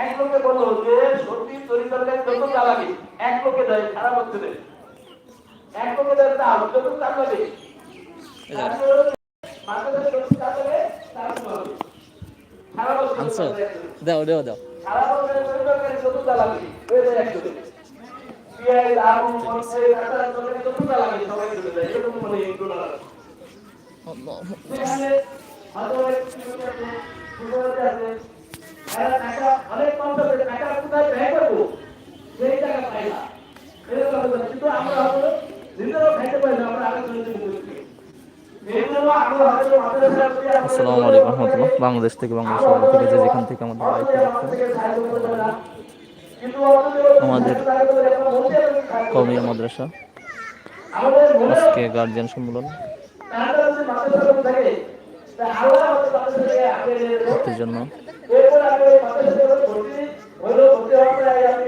এক লোকে বলল যে সত্যি তরিতরকারি যত চালাবি এক লোকে দেয় সারা বছরে। এক লোকে দেয় যত চালাবে। দাও দাও দাও। সারা বছরের তরিতরকারি যত চালাবি। পেঁয়াজ আলু মরিচ কাঁচা তরকারি যত চালাবি সবাই চলে যায়। এরকম মানে এইগুলো সেখানে হয়তো এরা টাকা অনেক মানুষ আছে, টাকা কোথায় ব্যয় করব? সেই টাকা পাই না। এরকম হতে পারে। কিন্তু আমরা হয়তো নিজেরাও খাইতে পারি না, আমরা আরেকজনের জন্য করছি। এই জন্য আমরা হয়তো মাদ্রাসার প্রতি আমাদের আসসালামু আলাইকুম রহমতুল্লাহ বাংলাদেশ থেকে বাংলাদেশ থেকে যে যেখান থেকে আমাদের আমাদের। কমিয়া মাদ্রাসা আজকে গার্জিয়ান সম্মেলন জন্য এরপর আমি ওই মাদ্রাসাতে ভর্তি হলো ভর্তি হওয়ার পরে আমি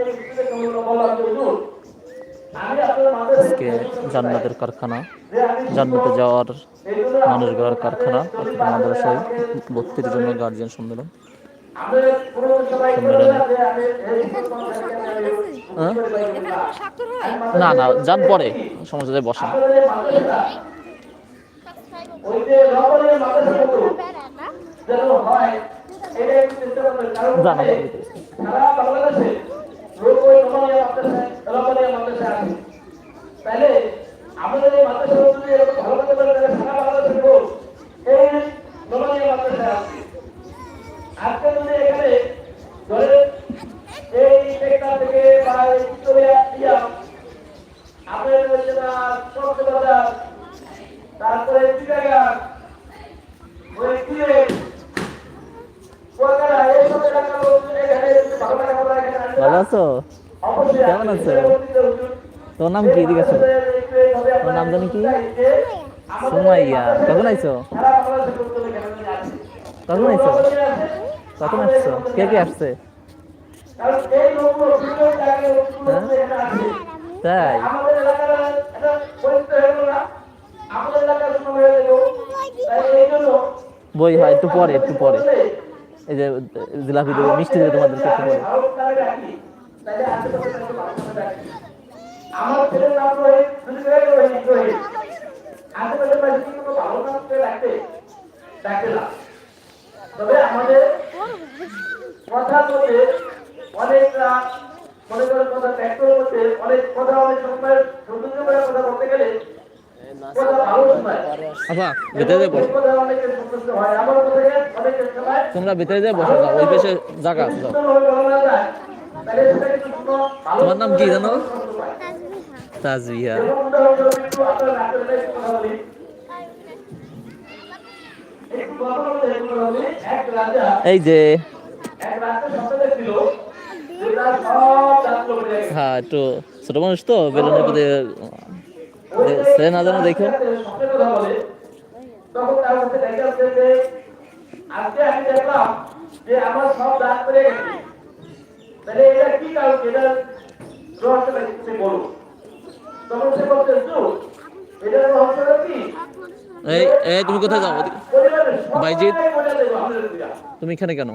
বললাম যে হুজুর, আমি আপনার মাদ্রাসায় আজকে জান্নাতের কারখানা জান্নাতে যাওয়ার মানুষ গড়ার কারখানা মাদ্রাসায় ভর্তির জন্য গার্জিয়ান সম্মেলন। না হ্যাঁ? না না যান পরে সমস্যা যায় বসেন। ওই যে রকমের মাদ্রাসা মতো বেড়া না যেন এটা একটু চেষ্টা করবেন কারণ যান হচ্ছে, আমাদের ভিতরে। সারা বাংলাদেশে লোক ওই মাদ্রাসায় মাদ্রাসায় আছে তাহলে আমাদের এই মাদ্রাসাগুলো যদি এরকম ভালো করতে পারে তাহলে সারা বাংলাদেশের লোক এই রকমানিয়া মাদ্রাসায় আছে আজকে যদি এখানে ধরে এই টেকনা থেকে বা এই ভিক্টোরিয়া ইয়া আপনার হচ্ছে না চট্টগ্রাম তারপরে চিটাগাং ওই কিলে কলকাতা এইসব এলাকার লোকজন এখানে এসে ভালো টাকা পয়সা এখানে আনবে না। ভালো আছো? কেমন আছো? তোমার নাম কি? এদিকে আসো। তোমার নাম জানি কি? সুমাইয়া। কখন আইছো? কখন আইছো? কখন আসছো? কে কে আসছে? হয়ে? তাই? বই হয়, একটু পরে একটু পরে এই যে, জিলাপি দেবে, মিষ্টি দেবে তোমাদেরকে, একটু পরে আশেপাশে আমার ছেলের নাম রোহিত যদি রোহিত রোহিত আশেপাশে ভালো না। তবে আমাদের কথা বলতে অনেকটা মনে করেন কথা ত্যাগ করে বলতে অনেক কথা অনেক সময় সৌন্দর্য করে কথা বলতে গেলে কথা ভালো শোনায়। আচ্ছা তোমরা ভেতরে যাই বসো যাও ওই পাশে জায়গা তোমার নাম কি জানো? তাজবিহা। এই যে। হ্যাঁ একটু ছোট মানুষ তো, বেলুনের প্রতি সে না জানো, দেখো। আজকে আমি দেখলাম যে আমার সব গেছে। তাহলে এটা কি কারণ? এটা রহস্যটা কিছু বলো তখন সে বলছে "জু, এটার রহস্যটা কি? এই এই তুমি কোথায় যাও। তুমি এখানে কেন?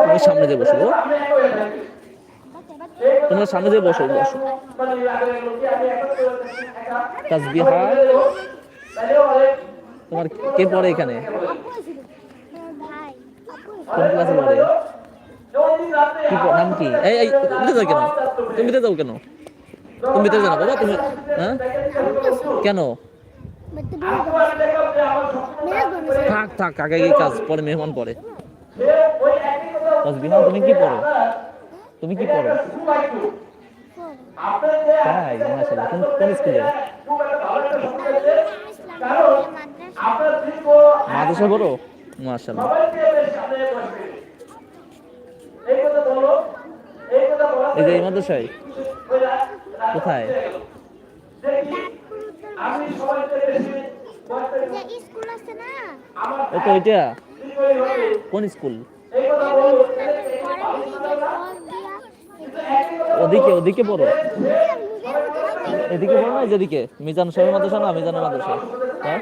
তুমি সামনে দিয়ে বসো তোমরা সামনে দিয়ে বসো বসো। মানে। তাসবিহা তোমার কে পড়ে এখানে? কোন ক্লাসে পড়ে? কি নাম কি? এই এই ভিতরে যাও কেন? তুমি যাও কেন? তুমি ভিতরে যাও না, বাবা, তুমি হ্যাঁ? কেন? থাক থাক, আগে গিয়ে কাজ পরে, মেহমান একই তাসবিহা তুমি কি পড়ো? তুমি কি পড়ো? তাই, মাশাআল্লাহ কোন কোন স্কুলে? মাদ্রাসা পড়ো? মাশাআল্লাহ সবাইকে বেশ সামনে বসবে। এই কথা বলো, এই কথা বলা এই যে এই মাদ্রাসায় ওই রাত- রাত কোথায়? হয়ে গেল। দেখি, আমি সবাইকে বেশি বয়স থেকে যে না আমার এই তো এটা দীর্ঘ এই হবে। কোন স্কুল? এই যে ওদিকে ওদিকে পড়ো। এদিকে পড়ো না যেদিকে? মিজান সাহেব মাদ্রাসা না মিজানের মাদ্রাসা? হ্যাঁ?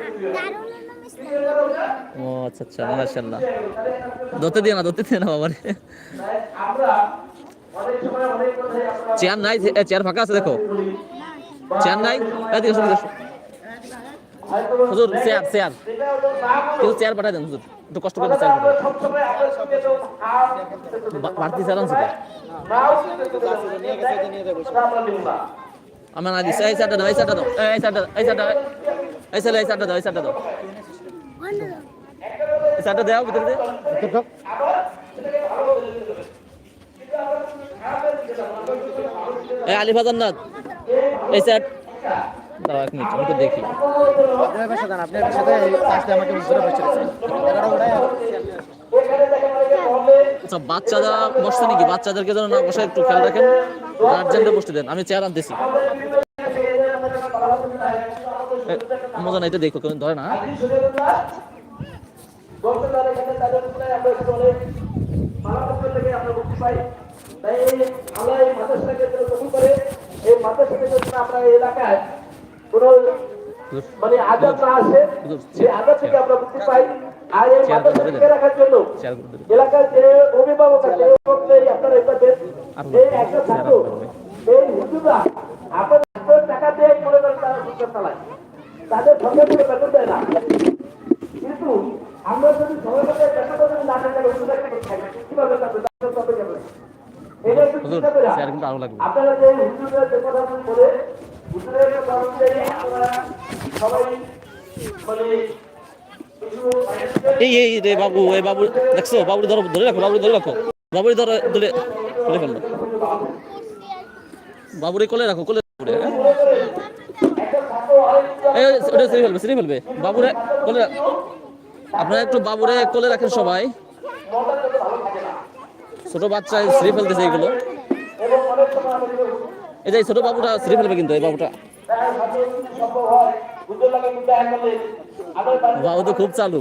ও আচ্ছা আচ্ছা মাশাআল্লাহ। ধরতে দিয়ে না ধরতে দিয়ে না বাবারে। আমরা চেয়ার নাই চেয়ার ফাঁকা আছে, দেখো। চেয়ার নাই? হুজুর, চেয়ার চেয়ার। কিছু চেয়ার পাঠাই দেন, হুজুর। একটু কষ্ট করে চেয়ার পাঠাই বাড়তি চেয়ার আনছে আমরা না এই সাইডটা দাও, এই সাইডটা দাও। এই সাইডটা এই সাইডটা এই সাইডটা এই সাইডটা দাও, এই সাইডটা দাও। এই সাইডটা দাও, ভিতরে দে এই আলিফা জান্নাত এই সাইড দাও এক মিনিট আমি তো দেখি। আচ্ছা বাচ্চারা বসছে নাকি? বাচ্চাদেরকে যেন না বসে একটু খেয়াল রাখেন। গার্জেনদের বসতে দেন আমি চেয়ার আনতেছি। মজা নাই তো দেখো কেউ ধরে না হ্যাঁ? আমরা মুক্তি পাই। তাই এই আমরা এই মাদ্রাসাকে যারা কবুল করে এই যদি এই এলাকায় কোনো মানে আজাদ না আসে সেই আজাদ থেকে আমরা মুক্তি পাই। আর এই মাদ্রাসা টিকে রাখার জন্য চেয়ার করে দেন। এলাকার যে অভিভাবক আছে এই অভিভাবক নেই আপনারা এটা দেন। এই একটা ছাত্র এই হিন্দুরা আপনার টাকা দিয়ে মনে করেন তারা সংসার চালায়। তাদের সঙ্গে কোনো বেতন দেয় না। কিন্তু আমরা যদি না থাকে কীভাবে হুজুর চিন্তা চেয়ার কিন্তু আরও লাগবে। আপনারা যে হুজুরের যে কথা বলে হুজুরের কথা আপনারা সবাই মানে এই এই রে বাবু এই বাবু দেখছ বাবুরি ধরো ধরে রাখো বাবুরি ধরে রাখো। বাবুরি ধরো ধরে ফেলল বাবুরি কোলে রাখো কোলে বাবুরে, হ্যাঁ? এই ওটা সিঁড়ি ফেলবে সিঁড়ি ফেলবে। বাবুরে কোলে রাখ- আপনারা একটু বাবুরে কোলে রাখেন সবাই। ছোট বাচ্চা সিঁড়ি ফেলতেছে এগুলো। এই যে ছোট বাবুটা সিঁড়ি ফেলবে কিন্তু, এই বাবুটা। বাবু তো খুব চালু।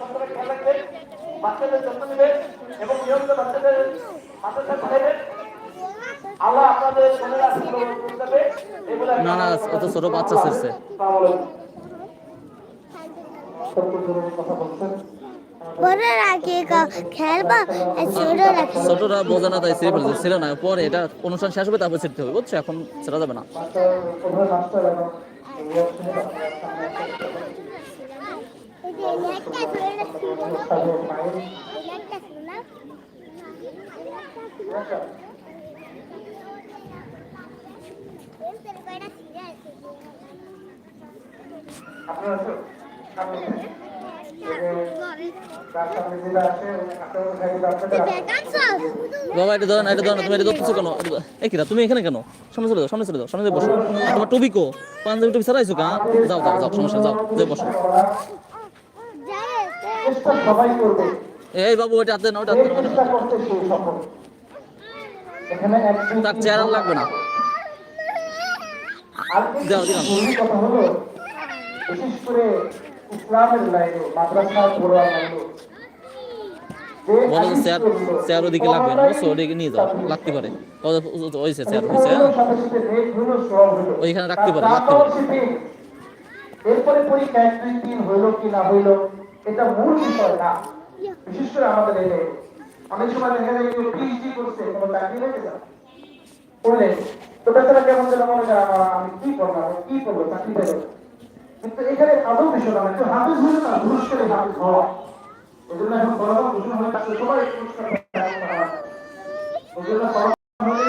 বাচ্চাদের যত্ন নেবেন এবং নিয়মিত বাচ্চাদের মাদ্রাসা আল্লাহ আপনাদের এগুলো না না অত ছোট বাচ্চা ছেড়ছে। ছোটরা বোঝে না তাই ছেড়ে ফেলছে ছিল না পরে এটা অনুষ্ঠান শেষ হবে তারপর ছেড়তে হবে বুঝছ? এখন ছেড়া যাবে না এই যে একটা ছোট ছিল একটা ছিল বাবা, এটা ধরো না, এটা ধরো তুমি এটা ধরতেছো কেন? এটা ধরো- তুমি এখানে কেন? সামনে চলে যাও, সামনে চলে যাও, সামনে বসো। তোমার টুবি কো? পাঞ্জাবি টুবি ছাড়াইছো কা? যাও যাও যাও, সমস্যা যাও, বসো। চেষ্টা সবাই করবে এই বাবু ওটা হাতে না ওটা চেষ্টা করতে সফল এখানে তার চেয়ার লাগবে না। আর দাও, দিলাম। কথা হলো বিশেষ করে ইসলামের লাইনে মাদ্রাসা পড়ুয়ার লাইনে। যে বলো যে চেয়ার করল, চেয়ার ওদিকে লাগবে না? বুঝছ ওদিকে নিয়ে যাও লাগতে পারে। ওইখানে রাখতে পারে, পারে। এরপরে পরীক্ষা এক দুই তিন হইল কি না হইল, এটা মূল বিষয় না। বিশেষ করে আমাদের লাইনে। অনেক সময় দেখা যায় কেউ পিএইচডি করছে, কোনো চাকরি লেগে যায় করলে তো বেচারা কেমন যেন মনে করে আমার আমি কি করব, আমি কি করব, চাকরি দেবো কিন্তু এখানে আদৌ বিষয় না কেউ হাফিজ হলে না, ঘুষ করে হাফিজ হওয়া এই জন্য এখন বড় বড় ঘোষণা হয়ে যাচ্ছে সবাই পুরস্কার ওই জন্য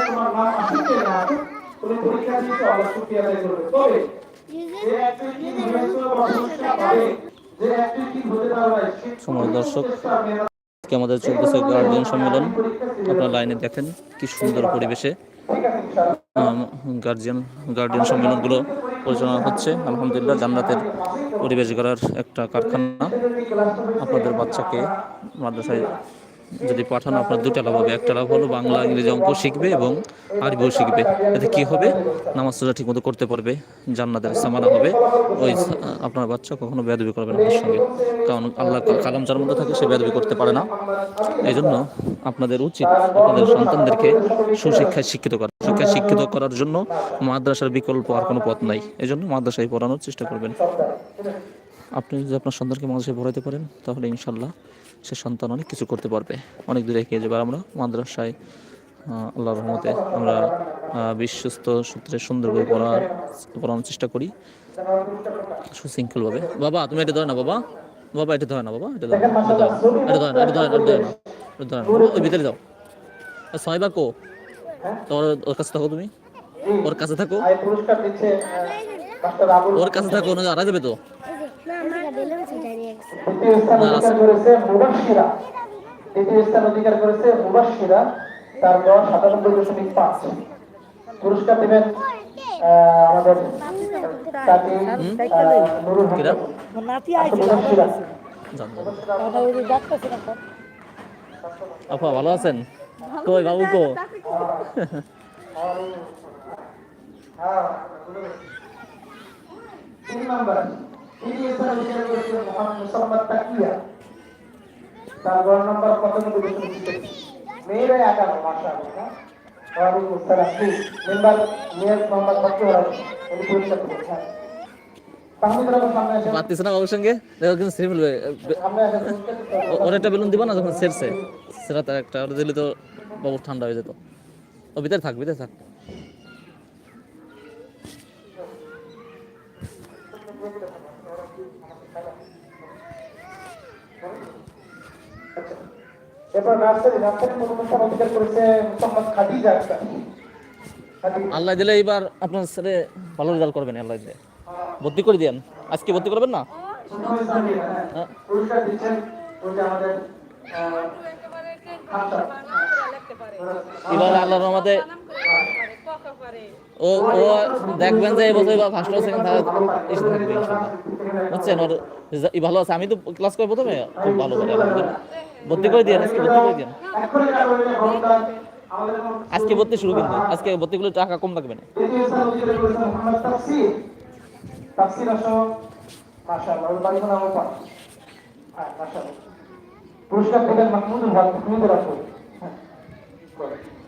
তোমার নাম আসুক না তুমি পরীক্ষা দিতে আল্লাহ শুক্রিয়া আদায় করবে। তবে সময় দর্শক, আজকে আমাদের চলতেছে গার্ডিয়ান সম্মেলন। আপনারা লাইনে দেখেন কি সুন্দর পরিবেশে গার্জিয়ান, গার্ডিয়ান সম্মেলনগুলো পরিচালনা হচ্ছে। আলহামদুলিল্লাহ, জান্নাতের পরিবেশ গড়ার একটা কারখানা। আপনাদের বাচ্চাকে মাদ্রাসায় যদি পাঠানো আপনার দুটা লাভ হবে, একটা লাভ হলো বাংলা, ইংরেজি অঙ্ক শিখবে এবং আরবিও শিখবে। এতে কি হবে? নামাজ সোজা ঠিকমতো করতে পারবে, জান্নাতের সামানা হবে। ওই আপনার বাচ্চা কখনো বেদবি করবে না সঙ্গে। কারণ আল্লাহ কালাম যার মধ্যে থাকে সে বেদবি করতে পারে না। এই জন্য আপনাদের উচিত আপনাদের সন্তানদেরকে সুশিক্ষায় শিক্ষিত করা। শিক্ষায় শিক্ষিত করার জন্য মাদ্রাসার বিকল্প আর কোনো পথ নাই। এই জন্য মাদ্রাসায় পড়ানোর চেষ্টা করবেন। আপনি যদি আপনার সন্তানকে মাদ্রাসায় পড়াইতে পারেন, তাহলে ইনশাল্লাহ সে সন্তান অনেক কিছু করতে পারবে অনেক দূরে এগিয়ে যাবে আমরা মাদ্রাসায় আহ, আল্লাহর রহমতে আমরা বিশ্বস্ত সূত্রে সুন্দর করে পড়ার পড়ানোর চেষ্টা করি সুশৃঙ্খলভাবে বাবা তুমি এটা ধরে না বাবা বাবা এটা ধরে না বাবা এটা ধরে না এটা ধরে না এটা ধরে না এটা ধরে না এটা ধরে ওই ভিতরে যাও ছয়বার কো তোর ওর কাছে থাকো তুমি ওর কাছে থাকো ওর কাছে থাকো না যাবে তো দ্বিতীয় স্থান অধিকার করেছে মুবাশিরা দ্বিতীয় স্থান অধিকার করেছে মুবাশিরা তার দশ সাতানব্বই দশমিক পাঁচ। পুরস্কার দেবেন আমাদের নুরুল। আপা ভালো আছেন? কই বাবু কো? হ্যাঁ, তিন নম্বর করেছে মোহাম্মদ মুসাম্মদ তাকিয়া তার গড় নম্বর একান্ন মাসা ওয়ালাইকুম আসসালাম প্লিজ মেম্বার উনি না সঙ্গে বেলুন দিবা না যখন একটা দিলে তো ঠান্ডা হয়ে যেত। থাক থাক। এরপর নার্সারি নার্সারি প্রথম অধিকার করেছে মোহাম্মদ খাদিজা আল্লাহ দিলে এবার আপনার ছেলে ভালো রেজাল্ট করবেন আল্লাহ দিলে। ভর্তি করে দিয়েন। আজকে ভর্তি করবেন না? হ্যাঁ। পুরস্কার দিচ্ছেন আমাদের। এবার আল্লাহর রহমতে ও ও দেখবেন যে এবছর এবার ফার্স্ট সেকেন্ড থার্ড এসে থাকবে বুঝছেন? ওর ই ভালো আছে। আমি তো ক্লাস করে প্রথমে খুব ভালো করে ভর্তি করে দিয়ে আজকে ভর্তি করে এখন আজকে ভর্তি শুরু কিন্তু। আজকে ভর্তি করলে টাকা কম লাগবে না। পুরস্কার দেবেন মাহমুদুল হক মাহমুদুল রাসূল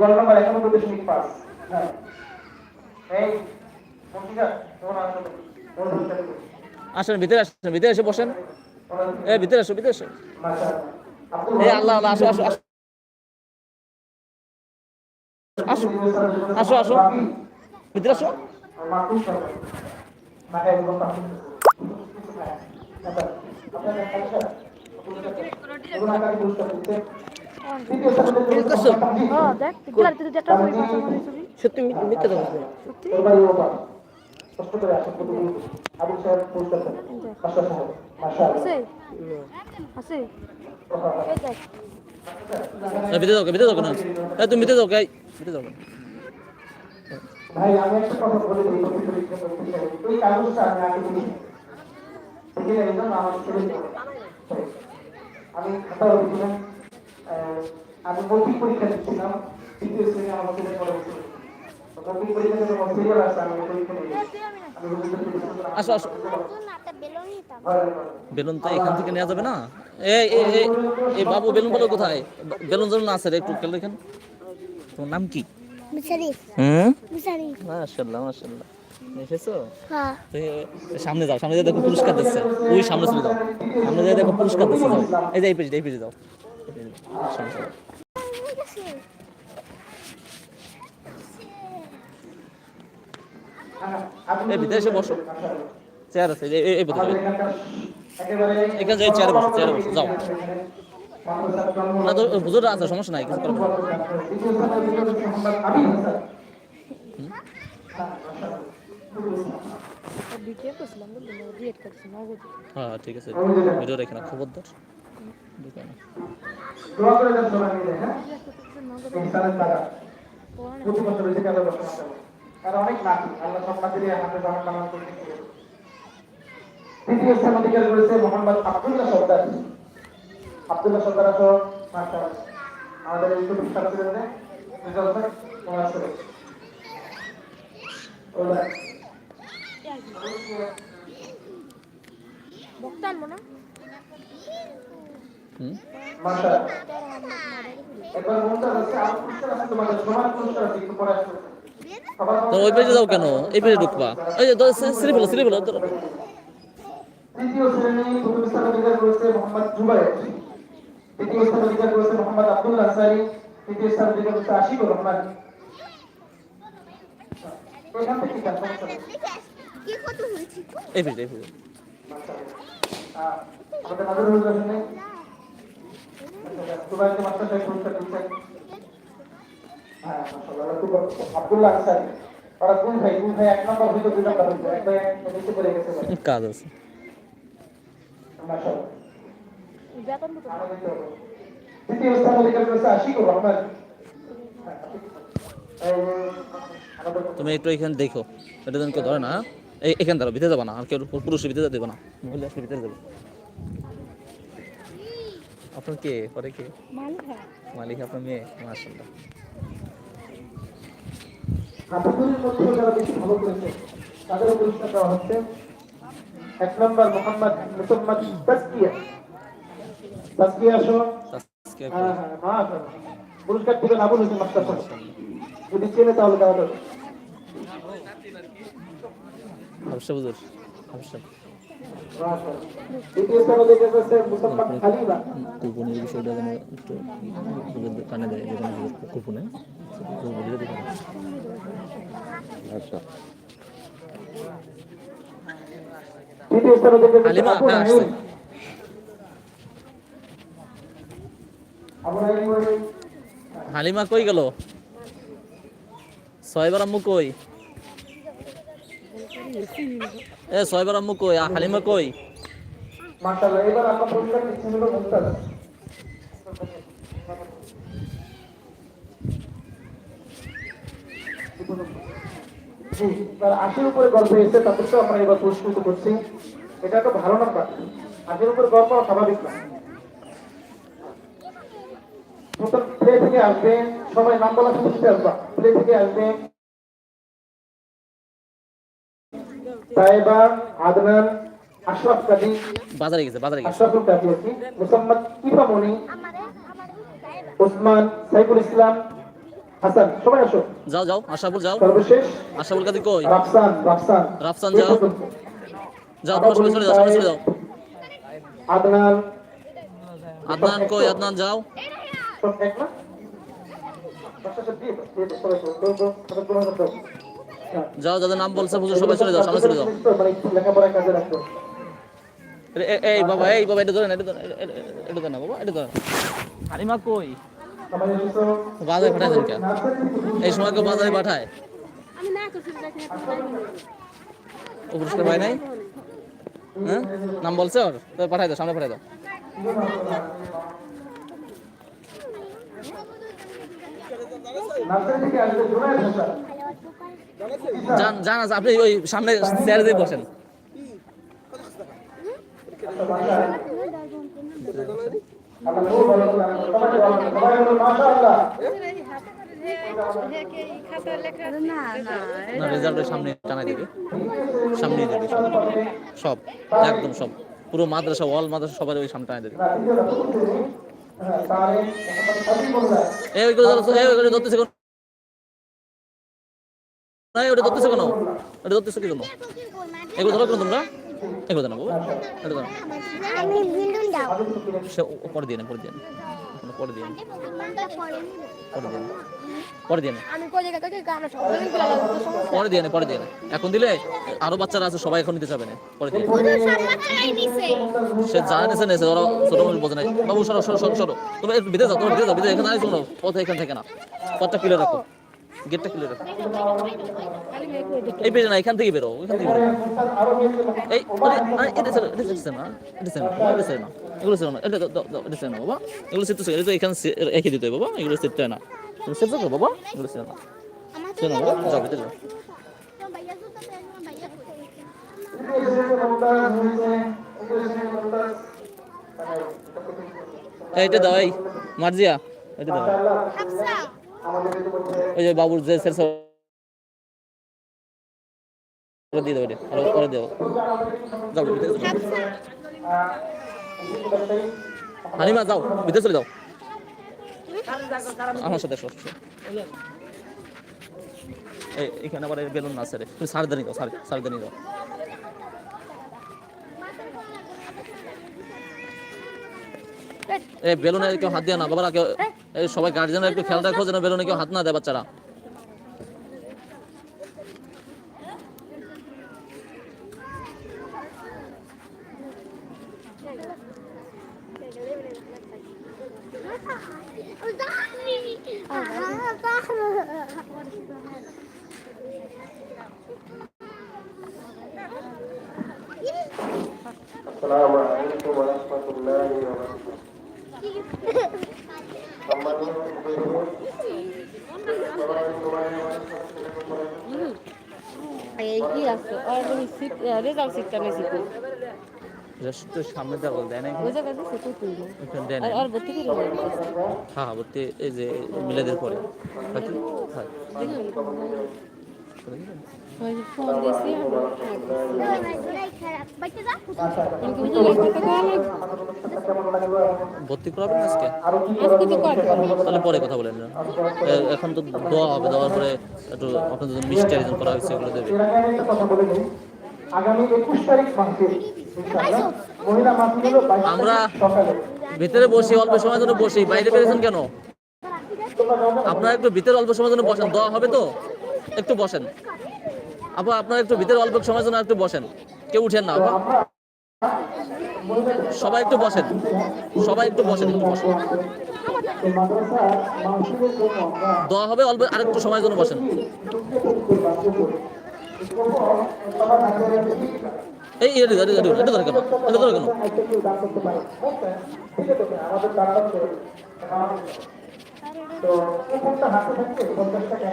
গড় নম্বর একানব্বই দশমিক পাঁচ হ্যাঁ এই আসেন ভিতরে আসেন ভিতরে এসে বসেন। এ ভিতরে আসো ভিতরে আসো মাশাআল্লাহ। এই আল্লাহ আল্লাহ আসো আসো আসো। আসো আসো ভিতরে আসো। আপনাদের তামজিদ। সত্যি মিথ্যে ওর বাড়ি কষ্ট করে আসেন প্রতিদিন। আবুল সাহেব দেন। মাস্টার সাহেব। মাশাআল্লাহ। ভিতরে যাও ভিতরে যাও না এই তুমি ভিতরে যাও গাই ভিতরে যাও ভাই আমি একটা কথা বলে দিই প্রতি পরীক্ষা করতে চাই ওই কাগজটা আমি আগে দিই ঠিক আছে আমার ছেলে আমি খাতা দিয়েছিলাম আমি মৌখিক পরীক্ষা দিচ্ছিলাম তৃতীয় শ্রেণি আমার ছেলে মৌখিক পরীক্ষা আমার আসছে আমি পরীক্ষা নিয়ে। আসো আসো। বেলুন তো এখান থেকে নেওয়া যাবে না? এই এই এই এই বাবু বেলুন বলো কোথায়? বেলুন যেন না আছে রে, একটু দেখেন তোমার নাম কি? মাশাআল্লাহ এসেছ হ্যাঁ। সামনে যাও সামনে যেয়ে দেখো পুরস্কার দিচ্ছে। ওই সামনে চলে যাও। সামনে যেয়ে দেখো পুরস্কার দিচ্ছে যাও। এই যে এই পেজে এই পেজে যাও। এই বসো। চেয়ার আছে এই-। একেবারে এখানে যাই চেয়ারে বসো চেয়ারে বসো যাও। না তো বুঝো আছে সমস্যা নাই কিছু করবে হাসান হ্যাঁ ঠিক আছে। ভিডিও রেখে না খবরদার। ঢুকে না। দোয়া করে দেন সবাই মিলে ইনসানের দ্বারা প্রতি বছর বেশি কালো বছর মাসে আর অনেক নাকি আল্লাহ সব নাকি হাতে জামান নামান করতে তৃতীয় স্থান অধিকার করেছে মোহাম্মদ আব্দুল্লাহ সর্দার আছো আমাদের মনে হুম। মাস্টার মনটা আছে আর পুরস্কার আছে তোমাদের সমান পুরস্কার আছে একটু পরে তো ওই পেজে যাও কেন? এই পেজে ঢুকবা। এই যে সিঁড়ি ফেলো সিঁড়ি ফেলো তৃতীয় শ্রেণি প্রথম স্থান অধিকার করেছে মোহাম্মদ জুবাইর তৃতীয় স্থান অধিকার করেছে মোহাম্মদ আব্দুল আনসারি তৃতীয় স্থান অধিকার করেছে আশিকুর রহমান। এখান থেকে কি সমস্যা নেই। কি কত হয়েছে এই পেজে এই পেজে। আমাদের নাজরুল হোসেন নেই মাস্টার সাহেব পুরস্কার দিচ্ছেন হ্যাঁ মাশাআল্লাহ খুব আব্দুল্লাহ আনসারি। ওরা কোন ভাই কোন ভাই এক নম্বর হইতো দুই নম্বর হইতো। এক ভাই নিচে পড়ে গেছে কাজ আছে। মাশাআল্লাহ। বেতন স্থান অধিকার করেছে আশিকুর রহমান। তুমি একটু এখানে দেখো। এটা যেন কেউ ধরে না হ্যাঁ? এই এখানে দাঁড়ো ভিতরে যাব না। আর কেউ পুরুষ ভিতরে দেবো না। মহিলা ভিতরে দেবো আপনার কে? পরে কে? মালিক আপনার মেয়ে? মধ্যে যারা বেশি ভালো করেছে তাদেরও পুরস্কার দেওয়া হচ্ছে। এক নম্বর মোহাম্মদ মুসম্মদ তাসকিয়া। তাসকিয়া আসো। হ্যাঁ হ্যাঁ পুরস্কার দিবেন আবুল হোসেন মাস্টার সাহেব যদি চেনে তাহলে দেওয়া বুঝুর হাবসা কুপনের বিষয়টা যেন একটু কানে দেয় কুপনে। হ্যাঁ, হালিমা কই গেল? ছয়বার আম্মু কই? এ ছয়বার আম্মু কই আ, হালিমা কই? আশির উপরে গল্প এসে তাদেরকে আমরা এবার পুরস্কৃত করছি। এটা একটা ভালো নাম্বার আশির উপরে গল্প স্বাভাবিক না। প্রথম প্লে থেকে আসবে সবাই নাম বলা শুনতে আসবা প্লে থেকে আসবে। সাহেবা আদনান আশরাফ কাদি বাজারে গেছে বাজারে গেছে। আশরাফুল কাদি কি মুসাম্মদ আমারে ওসমান সাইফুল ইসলাম হাসান সবাই আসো। যাও যাও আশাফুল যাও। সর্বশেষ। আশাফুল কাদি কই? রাফসান রাফসান। রাফসান যাও। যাও তোমার চলে যাও সবাই চলে যাও। আদনান। আদনান কই? আদনান যাও। সব এক না? সবাই সবাই। যাও, যাদের নাম বলছে, বুঝো, সবাই চলে যাও, সামনে চলে যাও। এই বাবা এই বাবা, এটা ধরেন এটা ধরেন এটা ধরেন বাবা, এটা ধরেন। হালিমা কই? বাজারে পাঠায় দেন কেন? এই সময় কেউ বাজারে পাঠায়? ও পুরস্কার পায় নাই? হ্যাঁ? নাম বলছে ওর? তো পাঠাই দাও, সামনে পাঠাই দাও। নার্সারি থেকে আসবে, জুনায়েদ হাসান। জান জান আছে আপনি ওই সামনে চেয়ারে দিয়ে বসেন। রেজাল্টের সামনে টানা দিবে। সামনেই দেবে সব একদম সব। পুরো মাদ্রাসা ওয়াল মাদ্রাসা সবার ওই সামনে টানা দেবে। না, দ্বিতীয় না ওটা ধরতেছো কেন? ওটা ধরতেছো কি জন্য? এগুলো ধরো কেন তোমরা? এগুলো এটা ধরো সে দিয়ে নে দিয়ে নে দিয়ে দিয়ে দিয়ে নে দিয়ে নে এখন দিলে আরও বাচ্চারা আছে, সবাই এখন নিতে যাবে না। পরে দিয়ে সে জানে নেছে নেছে। ওরা ছোট মানুষ বোঝে নাই বাবু, সরো সরো সরো সরো। বিদে যাও বিদে যাও বিদে এখানে আইসো না। পথে এখানে থেকে না। পথটা ক্লিয়ার রাখো। গেটটা ক্লিয়ার রাখো। এই বেরো না, এখান থেকে বেরো এখান থেকে বেরো এই এটা ছিল না এটা এটা ছিল এগুলো বাবা। এগুলো সেট এটা তো রেখে দিতে বাবা। এগুলো সেট না। তুমি করো, বাবা। এগুলো ছিল না আমার না বাবা। যাও ভিতরে যাও। দাও, এই, মার্জিয়া, এটা দাও। ওই যে বাবুর যে সেট ওরা দিয়ে দাও এটা আর ওরা দাও যাও ভিতরে চলে যাও। হাফসা হানিমা যাও ভিতরে চলে যাও। আমার সাথে এসো। এই এখানে আবার বেলুন না আছে রে। তুমি সারদানি দাও সার সারদানি দাও বেলুনে কেউ হাত দিয়ে না বাবারা কেউ এই সবাই গার্জেনরা একটু খেয়াল রাখো যেন বেলুনে কেউ হাত না দেয় বাচ্চারা السلام عليكم রেজাল্ট সিটটা নিয়েছি তো জাস্ট সামনে দেওয়া দেয় না ওই জায়গা দিছে তো তুই দেয় না আর হ্যাঁ হ্যাঁ এই যে মিলেদের পরে। হয়। ওই ফোন ভর্তি করাবেন আজকে? তাহলে পরে কথা বলেন না। এখন তো দোয়া হবে দেওয়ার পরে একটু আপনাদের জন্য মিষ্টি আয়োজন করা হয়েছে এগুলো দেবে। আগামী একুশ তারিখ আমরা ভিতরে বসি অল্প সময় জন্য বসি। বাইরে বেরিয়েছেন কেন? আপনারা একটু ভিতরে অল্প সময় জন্য বসেন দেওয়া হবে তো? একটু বসেন। আপা, আপনারা একটু ভিতরে অল্প সময় জন্য একটু বসেন। কেউ উঠেন না, আপা। সবাই একটু বসেন। সবাই একটু বসেন একটু বসেন। দেওয়া হবে, অল্প আরেকটু সময়ের জন্য বসেন। এই এটা ধরে কেন ধরে কেন? ঠিক আছে তো?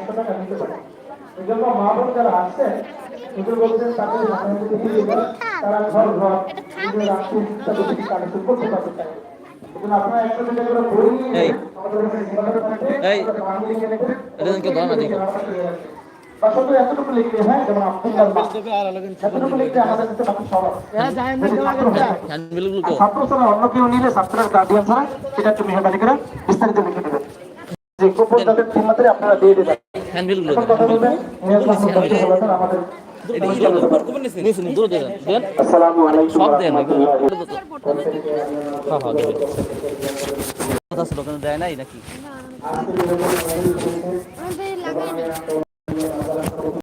হাতে নিতে পারে এই জন্য মা বোন যারা আসছেন এগুলো বলছেন তাদের সাধারণত তারা ঘর ঘর নিজের আর্থিক তাদের কানেকশন করতে পারতে চায় এই জন্য আপনারা একটা দুটো করে বই নিয়ে এই। আমাদের কাছে যোগাযোগ রাখবেন। এই। আমাদের বাঙালি লিখে নেবেন। এটা যেন কেউ ধরে না দেখো। বা শুধু এতটুকু লিখলে হ্যাঁ ছাত্র হয়ে ছাত্র ছাড়া অন্য কেউ নিলে ছাত্রের গার্ডিয়ান ছাড়া সেটা একটু মেহরবানি করে বিস্তারিত লিখে দেবেন যে গোপন তাদের ঠিকানাতে আপনারা দিয়ে দেবেন কথা বলবেন নিয়াজ মাহমুদ আমাদের হ্যাঁ হ্যাঁ দেয় নাই নাকি? আমাদের লাগে না